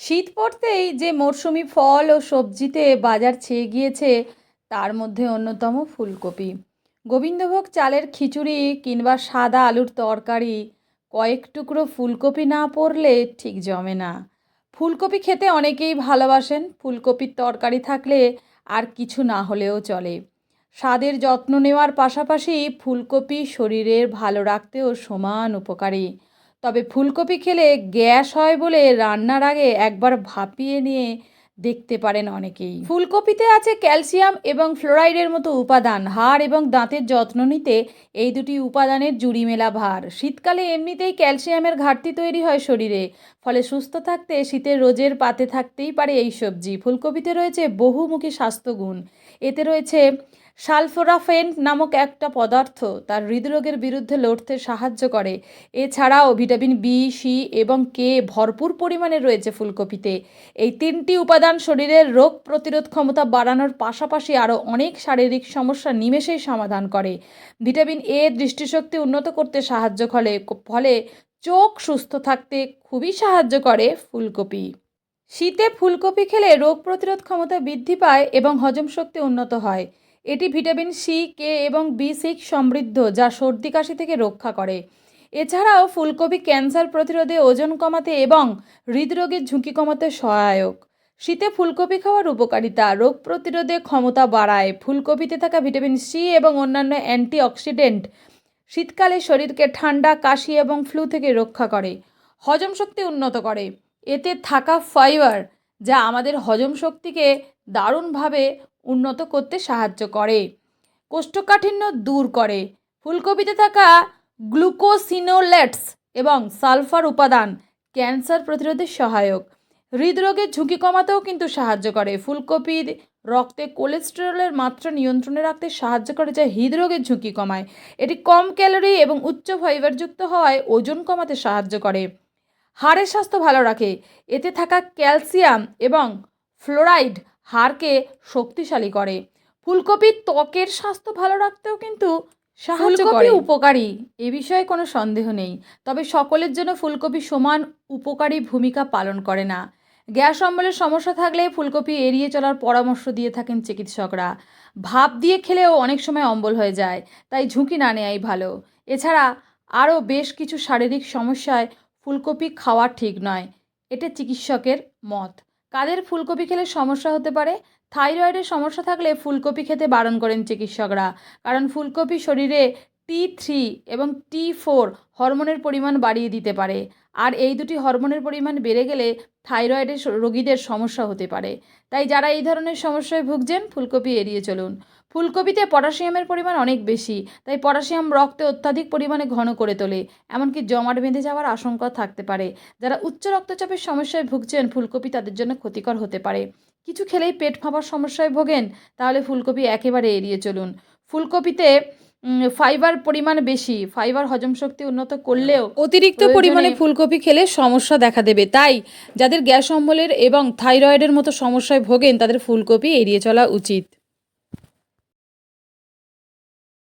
শীত পড়তেই যে মরশুমি ফল ও সবজিতে বাজার ছেয়ে গিয়েছে, তার মধ্যে অন্যতম ফুলকপি। গোবিন্দভোগ চালের খিচুড়ি কিংবা সাদা আলুর তরকারি, কয়েক টুকরো ফুলকপি না পড়লে ঠিক জমে না। ফুলকপি খেতে অনেকেই ভালোবাসেন, ফুলকপির তরকারি থাকলে আর কিছু না হলেও চলে। স্বাদের যত্ন নেওয়ার পাশাপাশি ফুলকপি শরীরের ভালো রাখতেও সমান উপকারী। তবে ফুলকপি খেলে গ্যাস হয় বলে রান্নার আগে একবার ভাপিয়ে নিয়ে দেখতে পারেন অনেকেই। ফুলকপিতে আছে ক্যালসিয়াম এবং ফ্লোরাইডের মতো উপাদান। হাড় এবং দাঁতের যত্ন নিতে এই দুটি উপাদানের জুড়ি মেলা ভার। শীতকালে এমনিতেই ক্যালসিয়ামের ঘাটতি তৈরি হয় শরীরে। ফলে সুস্থ থাকতে, শীতের রোজের পাতে থাকতেই পারে এই সবজি। ফুলকপিতে রয়েছে বহুমুখী স্বাস্থ্যগুণ। এতে রয়েছে সালফোরাফেন নামক একটা পদার্থ তার হৃদরোগের বিরুদ্ধে লড়তে সাহায্য করে। এছাড়াও ভিটামিন বি সি এবং কে ভরপুর পরিমাণে রয়েছে ফুলকপিতে। এই তিনটি উপাদান শরীরের রোগ প্রতিরোধ ক্ষমতা বাড়ানোর পাশাপাশি আরও অনেক শারীরিক সমস্যা নিমেষেই সমাধান করে। ভিটামিন এ দৃষ্টিশক্তি উন্নত করতে সাহায্য করে, ফলে চোখ সুস্থ থাকতে খুবই সাহায্য করে ফুলকপি। শীতে ফুলকপি খেলে রোগ প্রতিরোধ ক্ষমতা বৃদ্ধি পায় এবং হজম শক্তি উন্নত হয়। এটি ভিটামিন সি, কে এবং বি সিক্স সমৃদ্ধ, যা সর্দি কাশি থেকে রক্ষা করে। এছাড়াও ফুলকপি ক্যান্সার প্রতিরোধে ওজন কমাতে এবং হৃদরোগের ঝুঁকি কমাতে সহায়ক। শীতে ফুলকপি খাওয়ার উপকারিতা, রোগ প্রতিরোধে ক্ষমতা বাড়ায়। ফুলকপিতে থাকা ভিটামিন সি এবং অন্যান্য অ্যান্টিঅক্সিডেন্ট শীতকালে শরীরকে ঠান্ডা, কাশি এবং ফ্লু থেকে রক্ষা করে, হজম শক্তি উন্নত করে। এতে থাকা ফাইবার, যা আমাদের হজম শক্তিকে দারুণভাবে উন্নত করতে সাহায্য করে। কোষ্ঠকাঠিন্য দূর করে। ফুলকপিতে থাকা গ্লুকোসিনোলেটস এবং সালফার উপাদান ক্যান্সার প্রতিরোধে সহায়ক। হৃদরোগের ঝুঁকি কমাতেও কিন্তু সাহায্য করে। ফুলকপির রক্তে কোলেস্টেরলের মাত্রা নিয়ন্ত্রণে রাখতে সাহায্য করে, যা হৃদরোগের ঝুঁকি কমায়। এটি কম ক্যালোরি এবং উচ্চ ফাইবারযুক্ত হওয়ায় ওজন কমাতে সাহায্য করে। হাড়ের স্বাস্থ্য ভালো রাখে। এতে থাকা ক্যালসিয়াম এবং ফ্লোরাইড হাড়কে শক্তিশালী করে। ফুলকপি ত্বকের স্বাস্থ্য ভালো রাখতেও কিন্তু সাহায্য করে। উপকারী এ বিষয়ে কোনো সন্দেহ নেই। তবে সকলের জন্য ফুলকপি সমান উপকারী ভূমিকা পালন করে না। গ্যাস অম্বলের সমস্যা থাকলে ফুলকপি এড়িয়ে চলার পরামর্শ দিয়ে থাকেন চিকিৎসকরা। ভাপ দিয়ে খেলেও অনেক সময় অম্বল হয়ে যায় তাই ঝুঁকি না নেওয়াই ভালো। এছাড়া আরও বেশ কিছু শারীরিক সমস্যায় ফুলকপি খাওয়া ঠিক নয় এটা চিকিৎসকের মত। কাদের ফুলকপি খেলে সমস্যা হতে পারে? থাইরয়েডের সমস্যা থাকলে ফুলকপি খেতে বারণ করেন চিকিৎসকরা। কারণ ফুলকপি শরীরে টি থ্রি এবং টি ফোর হরমোনের পরিমাণ বাড়িয়ে দিতে পারে। আর এই দুটি হরমোনের পরিমাণ বেড়ে গেলে থাইরয়েডের রোগীদের সমস্যা হতে পারে। তাই যারা এই ধরনের সমস্যায় ভুগছেন, ফুলকপি এড়িয়ে চলুন। ফুলকপিতে পটাশিয়ামের পরিমাণ অনেক বেশি, তাই পটাশিয়াম রক্তে অত্যাধিক পরিমাণে ঘন করে তোলে, এমনকি জমাট বেঁধে যাওয়ার আশঙ্কা থাকতে পারে। যারা উচ্চ রক্তচাপের সমস্যায় ভুগছেন, ফুলকপি তাদের জন্য ক্ষতিকর হতে পারে। কিছু খেলেই পেট ফাঁপার সমস্যায় ভোগেন, তাহলে ফুলকপি একেবারে এড়িয়ে চলুন। ফুলকপিতে ফাইবার পরিমাণ বেশি ফাইবার হজম শক্তি উন্নত করলেও অতিরিক্ত পরিমাণে ফুলকপি খেলে সমস্যা দেখা দেবে। তাই যাদের গ্যাস অম্বলের এবং থাইরয়েডের মতো সমস্যায় ভোগেন তাদের ফুলকপি এড়িয়ে চলা উচিত।